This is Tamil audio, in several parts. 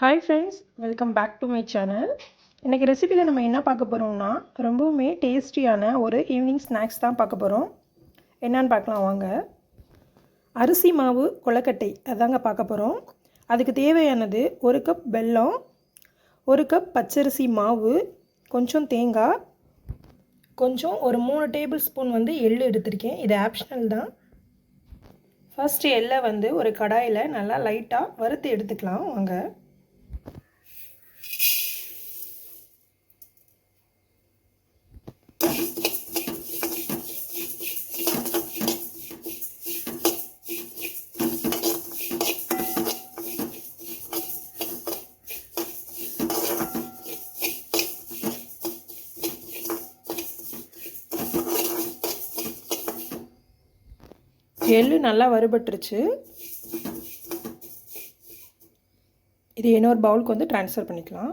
Hi friends welcome back to my channel இன்றைக்கி ரெசிபியில் நம்ம என்ன பார்க்க போகிறோம்னா ரொம்பவுமே டேஸ்டியான ஒரு ஈவினிங் ஸ்நாக்ஸ் தான் பார்க்க போகிறோம் என்னான்னு பார்க்கலாம் வாங்க. அரிசி மாவு கொலக்கட்டை அதாங்க பார்க்க போகிறோம் அதுக்கு தேவையானது ஒரு கப் வெல்லம் ஒரு கப் பச்சரிசி மாவு கொஞ்சம் தேங்காய் கொஞ்சம் ஒரு மூணு டேபிள் ஸ்பூன் வந்து எள்ளு எடுத்திருக்கேன். இது ஆப்ஷனல் தான். ஃபஸ்ட்டு எள்ளை வந்து ஒரு கடாயில் நல்லா லைட்டாக வறுத்து எடுத்துக்கலாம். வாங்க. எள்ளு நல்லா வறுபட்டுருச்சு. இது இன்னொரு பவுலுக்கு வந்து ட்ரான்ஸ்ஃபர் பண்ணிக்கலாம்.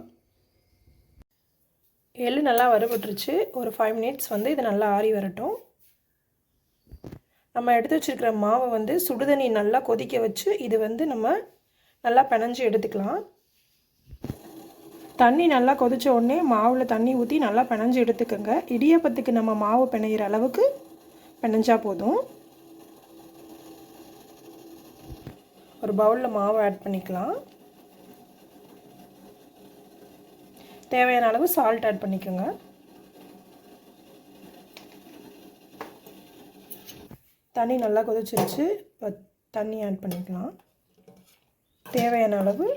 எள்ளு நல்லா வறுபட்டுருச்சு. ஒரு ஃபைவ் மினிட்ஸ் வந்து இது நல்லா ஆறி வரட்டும். நம்ம எடுத்து வச்சுருக்கிற மாவை வந்து சுடுதண்ணி நல்லா கொதிக்க வச்சு இது வந்து நம்ம நல்லா பிணைஞ்சு எடுத்துக்கலாம். தண்ணி நல்லா கொதித்த உடனே மாவில் தண்ணி ஊற்றி நல்லா பிணைஞ்சு எடுத்துக்கோங்க. இடியப்பத்துக்கு நம்ம மாவு பிணையிற அளவுக்கு பிணைஞ்சா போதும். ஒரு பவுலில் மாவு ஆட் பண்ணிக்கலாம். தேவையான அளவு சால்ட் ஆட் பண்ணிக்கோங்க. தண்ணி நல்லா கொதிச்சிருச்சு. இப்போ தண்ணி ஆட் பண்ணிக்கலாம். தேவையான அளவு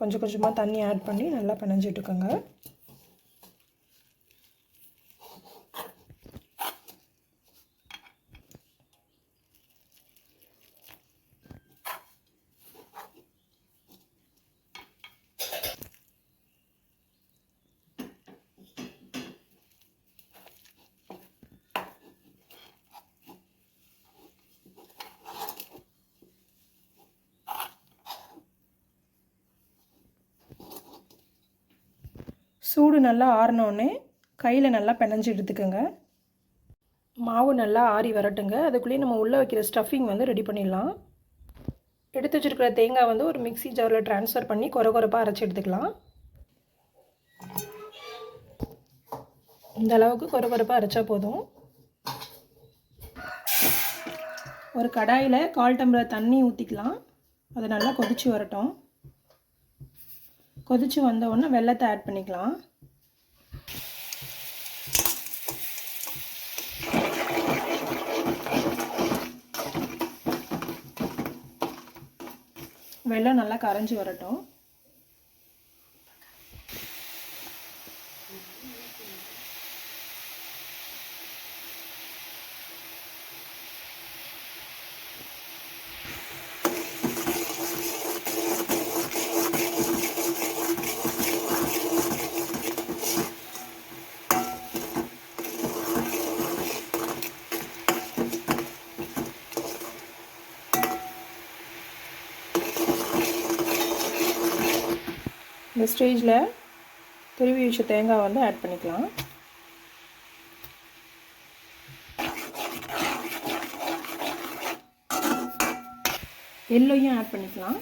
கொஞ்சம் கொஞ்சமாக தண்ணி ஆட் பண்ணி நல்லா பிணைஞ்சிட்டுக்கோங்க. சூடு நல்லா ஆறினோடனே கையில் நல்லா பிணைஞ்சு எடுத்துக்கோங்க. மாவு நல்லா ஆறி வரட்டுங்க. அதுக்குள்ளேயே நம்ம உள்ளே வைக்கிற ஸ்டஃபிங் வந்து ரெடி பண்ணிடலாம். எடுத்து வச்சுருக்கிற தேங்காய் வந்து ஒரு மிக்சி ஜாரில் ட்ரான்ஸ்ஃபர் பண்ணி குறை குறைப்பாக அரைச்சி எடுத்துக்கலாம். இந்த அளவுக்கு குறை குறைப்பாக அரைச்சா போதும். ஒரு கடாயில் கால் டம்ளர் தண்ணி ஊற்றிக்கலாம் அது நல்லா கொதித்து வரட்டும். கொதித்து வந்த உடனே வெள்ளத்தை ஆட் பண்ணிக்கலாம். வெள்ளம் நல்லா கரைஞ்சி வரட்டும். இந்த ஸ்டேஜில் துருவி வச்ச தேங்காய் வந்து ஆட் பண்ணிக்கலாம். எல்லோயும் ஆட் பண்ணிக்கலாம்.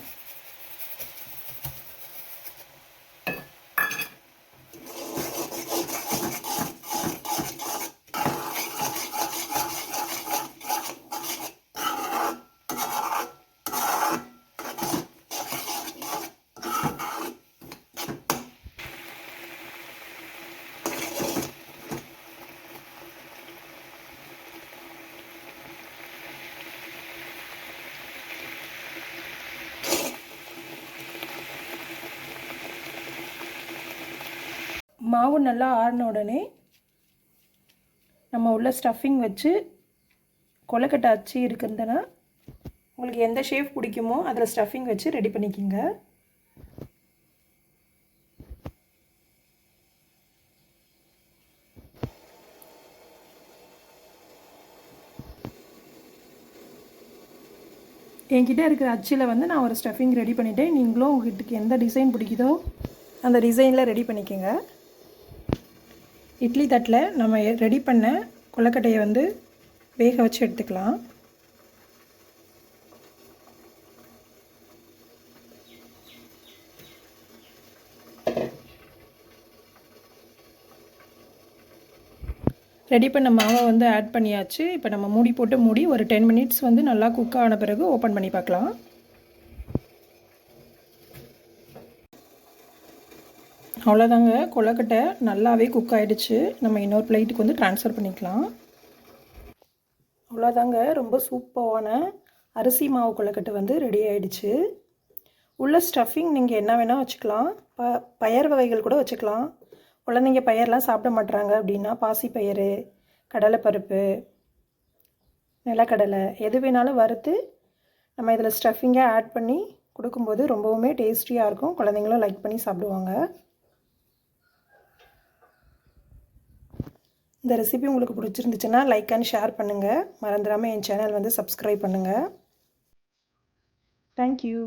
மாவு நல்லா ஆறின உடனே நம்ம உள்ள ஸ்டஃபிங் வச்சு கொலக்கட்டை அச்சு இருக்குதுன்னா உங்களுக்கு எந்த ஷேப் பிடிக்குமோ அதில் ஸ்டஃபிங் வச்சு ரெடி பண்ணிக்கோங்க. என்கிட்ட இருக்கிற அச்சில் வந்து நான் ஒரு ஸ்டஃபிங் ரெடி பண்ணிட்டேன். நீங்களும் உங்ககிட்ட எந்த டிசைன் பிடிக்குதோ அந்த டிசைனில் ரெடி பண்ணிக்கோங்க. இட்லி தட்டில் நம்ம ரெடி பண்ண கொலக்கட்டையை வந்து வேக வச்சு எடுத்துக்கலாம். ரெடி பண்ண மாவை வந்து ஆட் பண்ணியாச்சு. இப்போ நம்ம மூடி போட்டு மூடி ஒரு டென் மினிட்ஸ் வந்து நல்லா குக் ஆன பிறகு ஓப்பன் பண்ணி பார்க்கலாம். அவ்வளோதாங்க. கொலக்கட்டை நல்லாவே குக் ஆகிடுச்சு நம்ம இன்னொரு பிளேட்டுக்கு வந்து ட்ரான்ஸ்ஃபர் பண்ணிக்கலாம். அவ்வளோதாங்க. ரொம்ப சூப்பரான அரிசி மாவு கொலக்கட்டை வந்து ரெடி ஆகிடுச்சு உள்ள ஸ்டஃபிங் நீங்கள் என்ன வேணால் வச்சுக்கலாம். ப பயர் வகைகள் கூட வச்சுக்கலாம். குழந்தைங்க பயிரெலாம் சாப்பிட மாட்டுறாங்க அப்படின்னா பாசி பாசிப்பயிறு கடலைப்பருப்பு நிலக்கடலை எது வேணாலும் வறுத்து நம்ம இதில் ஸ்டஃபிங்காக ஆட் பண்ணி கொடுக்கும்போது ரொம்பவுமே டேஸ்டியாக இருக்கும். குழந்தைங்களும் லைக் பண்ணி சாப்பிடுவாங்க. இந்த ரெசிபி உங்களுக்கு பிடிச்சிருந்துச்சுன்னா லைக் அண்ட் ஷேர் பண்ணுங்கள் மறந்துடாமல் என் சேனல் வந்து சப்ஸ்கிரைப் பண்ணுங்கள் தேங்க்யூ